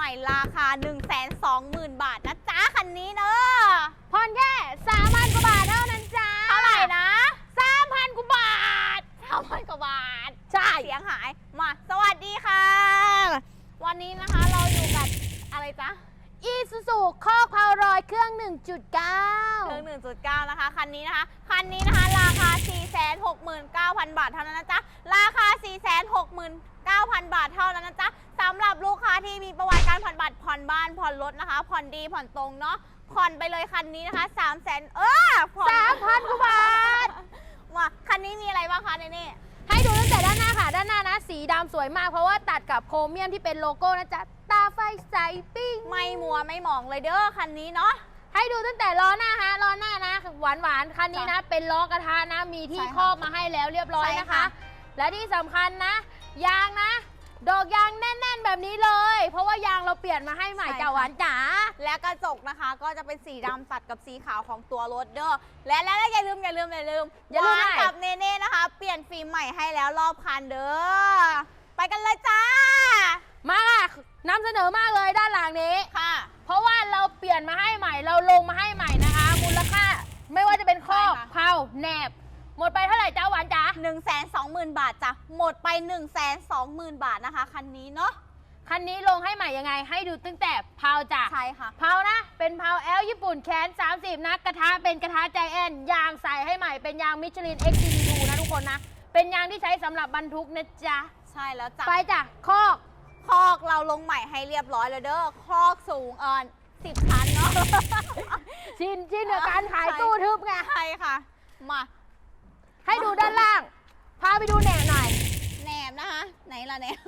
ม่ราคา 1 2 0 0 0 0 บาทนะจ๊ะคันนี้เนอะผ่อนแค่สามพันกว่าบาทเท่านั้นจ้าเท่าไหร่นะสามพันกว่าบาทสามพันกว่าบาท ใช่ เสียงหาย มา สวัสดีค่ะ วันนี้นะคะเราอยู่กับอะไรจ๊ะอีซูซูคอกพาวรอยเครื่องเครื่อง1.9 1.9 นะคะ คันนี้นะคะ คันนี้นะคะ ราคา 469,000 บาทเท่านั้นนะจ๊ะ ราคา 469,000 บาทเท่านั้นนะจ๊ะสำหรับลูกค้าที่มีประวัติการ ผ่อนบัตรผ่อนบ้านผ่อนรถนะคะ ผ่อนดีผ่อนตรงเนาะผ่อนไปเลยคันนี้นะคะ3 0 0 0 0เออผ่อน3,000กว่าบาทมาคันนี้มีอะไรบ้างคะในนี่ให้ดูตั้งแต่ด้านหน้าค่ะ ด้านหน้านะ สีดำสวยมากเพราะว่าตัดกับโครเมียมที่เป็นโลโก้นะจ๊ะตาไฟใสปิ้งไม่มัวไม่หมองเลยเด้อคันนี้เนาะให้ดูตั้งแต่ล้อหน้าฮะล้อหน้านะหวานหวานๆคันนี้นะ เป็นล้อกระทะนะมีที่ใช่ค่ะครอบมาให้แล้วเรียบร้อยใช่นะค่ะคะ และที่สำคัญนะ ยางนะ ดอกยางแน่น ๆ แบบนี้เลย เพราะว่ายางเราเปลี่ยนมาให้ใหม่จ้าหวานจ๋า และกระจกนะคะ ก็จะเป็นสีดำตัดกับสีขาวของตัวรถเด้อและและและอย่าลืมอย่าลืมอย่าลืมอย่าลืมวานอะไรกับเนเน่นะคะ เปลี่ยนฟิล์มใหม่ให้แล้วรอบคันเด้อไปกันเลยจ้ามาค่ะนำเสนอมากเลยด้านหลังนี้ ค่ะ เพราะว่าเราเปลี่ยนมาให้ใหม่ เราลงมาให้ใหม่นะคะ มูลค่าไม่ว่าจะเป็นข้อกใช่ค่ะเพาแหนบ หมดไปเท่าไหร่จ้าหวานจ๋า 1 2 0 0 0 0 บาทจ้ะหมดไป 1 2 0 0 0 0 บาทนะคะ คันนี้เนาะคันนี้ลงให้ใหม่ยังไง ให้ดูตั้งแต่เพาจ้ะใช่ค่ะเพานะ เป็นเพาแอลญี่ปุ่นแขน 30 นะกระทะเป็นกระทะใจแอนยางใส่ให้ใหม่เป็นยางมิชลิน x 2นะทุกคนนะ เป็นยางที่ใช้สำหรับบรรทุกนะจ๊ะ ใช่แล้วจ้ะไปจ้ะคอกคอกเราลงใหม่ให้เรียบร้อยแล้วเด้อคอกสูงเอินสิบชั้นเนาะชินชินกับการขายใช่ตู้ทึบไงใช่ค่ะ มา ให้ดูด้านล่าง พาไปดูแหนบหน่อย แหนบนะคะ ไหนล่ะแหนบ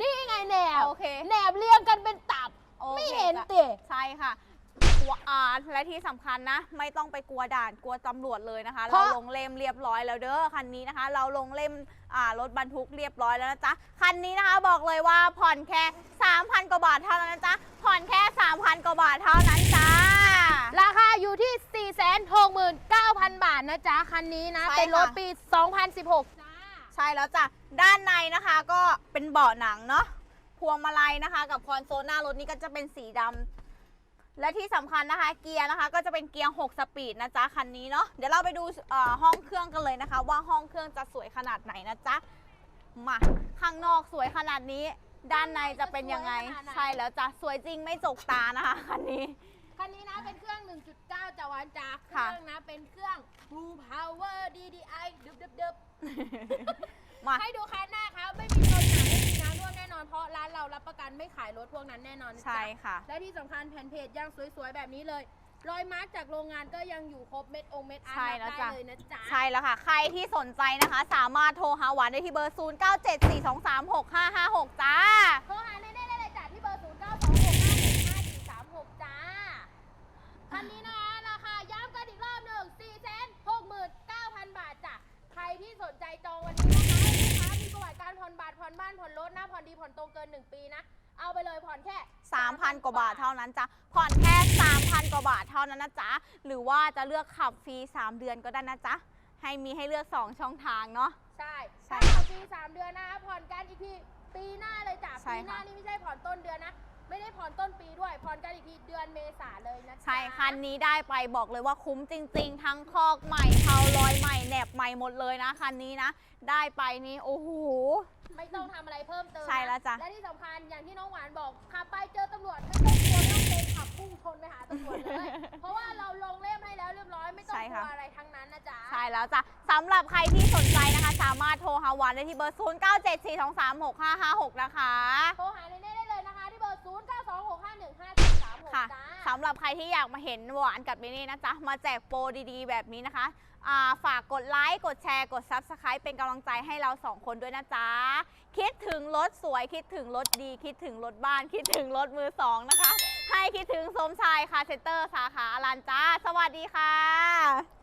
นี่ไงแหนบโอเคแหนบเรียงกันเป็นตับ โอเคไม่เห็นจ้ะติใช่ค่ะกลัวอ่าและที่สำคัญนะ ไม่ต้องไปกลัวด่านกลัวตำรวจเลยนะคะ เพเราราะ ลงเล่มเรียบร้อยแล้วเด้อคันนี้นะคะ เราลงเล่มอ่ารถบรรทุกเรียบร้อยแล้วนะจ๊ะคันนี้นะคะบอกเลยว่าผ่อนแค่ 3,000 กว่าบาทเท่านั้นนะจ๊ะผ่อนแค่ 3,000 กว่าบาทเท่านั้นจ้า ราคาอยู่ที่ 469,000บาทนะจ๊ะ คันนี้นะ ใช่ค่ะเป็นรถปี 2016จ้าใช่แล้วจ้ะ ด้านในนะคะก็เป็นเบาะหนังเนาะ พวงมาลัยนะคะ กับคอนโซลหน้ารถนี่ก็จะเป็นสีดำ และที่สำคัญนะคะ เกียร์นะคะ ก็จะเป็นเกียร์ 6 สปีดนะจ๊ะคันนี้เนาะ เดี๋ยวเราไปดูเอ่อห้องเครื่องกันเลยนะคะ ว่าห้องเครื่องจะสวยขนาดไหนนะจ๊ะ มา ข้างนอกสวยขนาดนี้ ด้านในจะเป็นยังไงสวยขนาดไหนใช่แล้วจ้ะ สวยจริงไม่จกตานะคะคันนี้ คันนี้นะเป็นเครื่อง 1.9จ้ะหวานจ๊ะเคค่ะรื่องนะ เป็นเครื่อง Blue Power DDI ดึบดึบดึบมาให้ดูคันหน้าครับไม่มีชนหนาไม่มีน้ำท่วมแน่นอน เพราะร้านเรารับประกันไม่ขายรถพวกนั้นแน่นอนนะจ๊ะ ใช่ค่ะ และที่สำคัญแผ่นเพจยังสวยๆ แบบนี้เลย รอยมาร์กจากโรงงานก็ยังอยู่ครบเม็ดองค์เม็ดอาร์ใช่ตแล้วได้จ้ะ เลยนะจ๊ะ ใช่แล้วค่ะ ใครที่สนใจนะคะ สามารถโทรหาหวานได้ที่เบอร์ 0974236556 จ้า โทรหาเน่ๆได้เลยจ้ะที่เบอร์ 0 9 2 6 5 1 5 4 3 6 จ้า คันนี้นะราคาย้ำกันอีกรอบหนึ่ง4 6 9 0 0 0 บาทจ้ะ ใครที่สนใจจองวันนี้นะคะให้ลูกค้ามีประวัติการผ่อ นบัตรผ่อนบ้านผ่อนรถนะผ่อนดีผ่อนตรงเกิน 1 ปีนะ เอาไปเลยผ่อนแค่ 3,000 กว่าบาทเท่านั้นจ้ะ ผ่อนแค่ 3,000 กว่าบาทเท่านั้นนะจ๊ะ หรือว่าจะเลือกขับฟรี 3 เดือนก็ได้นะจ๊ะ ให้มีให้เลือก 2 ช่องทางเนาะ ใช่ใช่ใช่ค่ะปีสามเดือนนะคะผ่อนกันอีกทีปีหน้าเลยจ้ะ ใช่ปีหน้าค่ะ นี่ไม่ใช่ผ่อนต้นเดือนนะ ไม่ได้ผ่อนต้นปีด้วย ผ่อนกันอีกทีเดือนเมษาเลยนะจ๊ะ ใช่คันนี้ได้ไปบอกเลยว่าคุ้มจริง ๆ ทั้งคอกใหม่เทาลอยใหม่แหนบใหม่หมดเลยนะคันนี้นะ ได้ไปนี่โอ้โห ไม่ต้องทำอะไรเพิ่มเติมนใช่แล้วจ้ะ และที่สำคัญอย่างที่น้องหวานบอกขับไปเจอตำรวจไม่ต้องกลัวไม่ต้องเกรงขับพุ่งชนไปหาตำรวจเลย เพราะว่าเราลงเล่มให้แล้วเรียบร้อยไม่ต้องใช่กลัค่ะวอะไรทั้งนั้นนะจ๊ะ ใช่แล้วจ้ะสำหรับใครที่สนใจนะคะ สามารถโทรหาหวานได้ที่เบอร์ 0974236556 นะคะ หรับใครที่อยากมาเห็นหวานกับมินี่นะจ๊ะ มาแจกโปรดีๆ แบบนี้นะคะาฝากกดไลค์ กดแชร์ กด Subscribe เป็นกำลังใจให้เราสองคนด้วยนะจ๊ะ คิดถึงรถสวย คิดถึงรถดี คิดถึงรถบ้าน คิดถึงรถมือสองนะคะ ให้คิดถึงสมชายคาเซ็นเตอร์สาขาอลันจ้า สวัสดีค่ะ